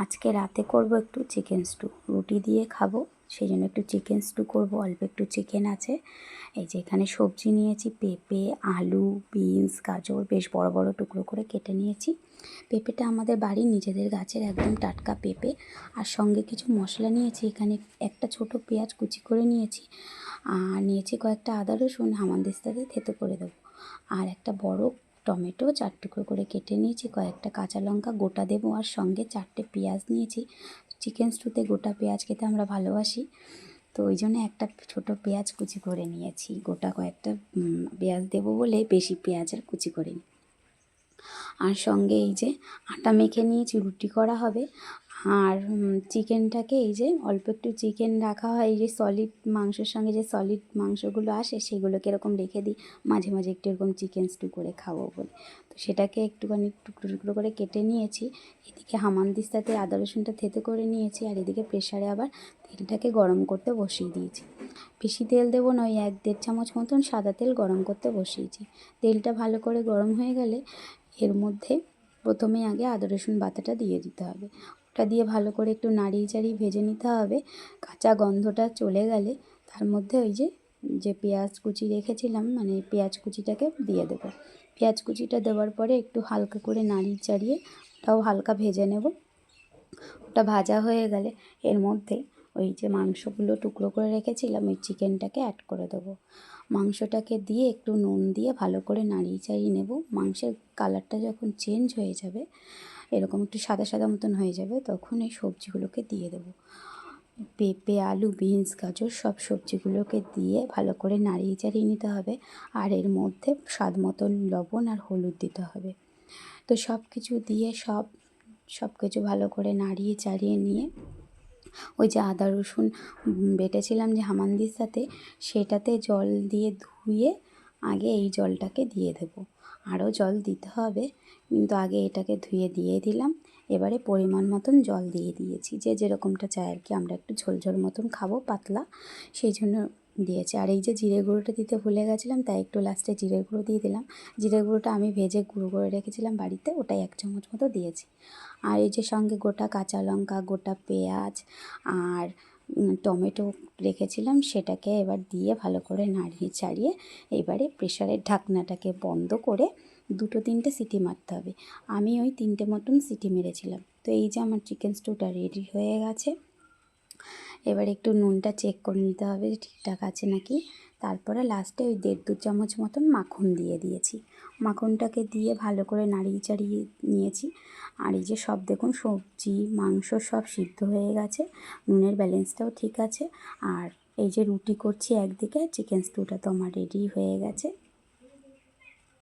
আজকে রাতে করব একটু চিকেন স্টু রুটি দিয়ে খাব সেই জন্য একটু চিকেন স্টু করব, অল্প একটু চিকেন আছে। এই যে এখানে সবজি নিয়েছি, পেঁপে, আলু, বিনস, গাজর, বেশ বড় বড় টুকরো করে কেটে নিয়েছি। পেঁপেটা আমাদের বাড়ির নিজেদের গাছের একদম টাটকা পেঁপে। আর সঙ্গে কিছু মশলা নিয়েছি, এখানে একটা ছোট পেঁয়াজ কুচি করে নিয়েছি। আর নিয়েছি কয়েকটা আদা রসুন, হামানদিস্তাতে থেতো করে দেবো। আর একটা বড় টমেটো চার টুকরো করে কেটে নিয়েছি, কয়েকটা কাঁচা লঙ্কা গোটা দেবো আর সঙ্গে চারটে পেঁয়াজ নিয়েছি। চিকেন স্টুতে গোটা পেঁয়াজ খেতে আমরা ভালোবাসি। তো ওই জন্য একটা ছোট পেঁয়াজ কুচি করে নিয়েছি, গোটা কয়েকটা পেঁয়াজ দেবো বলে বেশি পেঁয়াজের কুচি করে নিই আর সঙ্গে এই যে আটা মেখে নিয়েছি, রুটি করা হবে। আর চিকেনটাকে এই যে অল্প একটু চিকেন রাখা হয়, এই যে সলিড মাংসের সঙ্গে যে সলিড মাংসগুলো আসে সেগুলোকে এরকম রেখে দিই। মাঝে মাঝে একটু এরকম চিকেন স্টু করে খাব বলে। তো সেটাকে একটুখানি টুকরো টুকরো করে কেটে নিয়েছি। এদিকে হামানদিস্তাতে আদা রসুনটা থেতে করে নিয়েছি আর এদিকে প্রেশারে আবার তেলটাকে গরম করতে বসিয়ে দিয়েছি। বেশি তেল দেবো না, ওই এক দেড় চামচ মতন সাদা তেল গরম করতে বসিয়েছি। তেলটা ভালো করে গরম হয়ে গেলে এর মধ্যে প্রথমে আগে আদা রসুন বাটাটা দিয়ে দিতে হবে। ওটা দিয়ে ভালো করে একটু নাড়িয়ে চাড়িয়ে ভেজে নিতে হবে। কাঁচা গন্ধটা চলে গেলে তার মধ্যে ওই যে যে পেঁয়াজ কুচি রেখেছিলাম মানে পেঁয়াজ কুচিটাকে দিয়ে দেবো। পেঁয়াজ কুচিটা দেওয়ার পরে একটু হালকা করে নাড়িয়ে চাড়িয়ে ওটাও হালকা ভেজে নেব। ওটা ভাজা হয়ে গেলে এর মধ্যে ওই যে মাংসগুলো টুকরো করে রেখেছিলাম, ওই চিকেনটাকে অ্যাড করে দেবো। মাংসটাকে দিয়ে একটু নুন দিয়ে ভালো করে নাড়িয়ে চাড়িয়ে নেব। মাংসের কালারটা যখন চেঞ্জ হয়ে যাবে এরকম একটু সাদা সাদা মতন হয়ে যাবে, তখন এই সবজিগুলোকে দিয়ে দেবো। পেঁপে, আলু, বিনস, গাজর সব সবজিগুলোকে দিয়ে ভালো করে নাড়িয়ে চাড়িয়ে নিতে হবে আর এর মধ্যে স্বাদ মতন লবণ আর হলুদ দিতে হবে। তো সব কিছু দিয়ে সব সব কিছু ভালো করে নাড়িয়ে চাড়িয়ে নিয়ে ওই যে আদা, রসুন বেটেছিলাম যে হামানদির সাথে, সেটাতে জল দিয়ে ধুয়ে আগে এই জলটাকে দিয়ে দেবো। আরও জল দিতে হবে। কিন্তু আগে এটাকে ধুয়ে দিয়ে দিলাম। এবারে পরিমাণ মতন জল দিয়ে দিয়েছি। যে যেরকমটা চাই আর কি, আমরা একটু ঝোল ঝোল মতন খাব, পাতলা। সেই জন্য দিয়েছি। আর এই যে জিরে গুঁড়োটা দিতে ভুলে গেছিলাম, তাই একটু লাস্টে জিরে গুঁড়ো দিয়ে দিলাম। জিরে গুঁড়োটা আমি ভেজে গুঁড়ো করে রেখেছিলাম বাড়িতে, ওটাই এক চামচ মতো দিয়েছি। আর এই যে সঙ্গে গোটা কাঁচা লঙ্কা, গোটা পেঁয়াজ, আর টমেটো রেখেছিলাম, সেটাকে এবার দিয়ে ভালো করে নাড়িয়ে চাড়িয়ে এবারে প্রেশারের ঢাকনাটাকে বন্ধ করে দুটো তিনটে সিটি মারতে হবে। আমি ওই তিনটে মতন সিটি মেরেছিলাম। তো এই যে আমার চিকেন স্টুটা রেডি হয়ে গেছে। এবার একটু নুনটা চেক করে নিতে হবে ঠিকঠাক আছে নাকি। তারপরে লাস্টে ওই দেড় দু চামচ মতন মাখন দিয়ে দিয়েছি। মাখনটাকে দিয়ে ভালো করে নাড়িয়ে চাড়িয়ে নিয়েছি। আর এই যে সব দেখুন, সবজি, মাংস সব সিদ্ধ হয়ে গেছে। নুনের ব্যালেন্সটাও ঠিক আছে। আর এই যে রুটি করছি একদিকে চিকেন স্টুটা তো আমার রেডি হয়ে গেছে।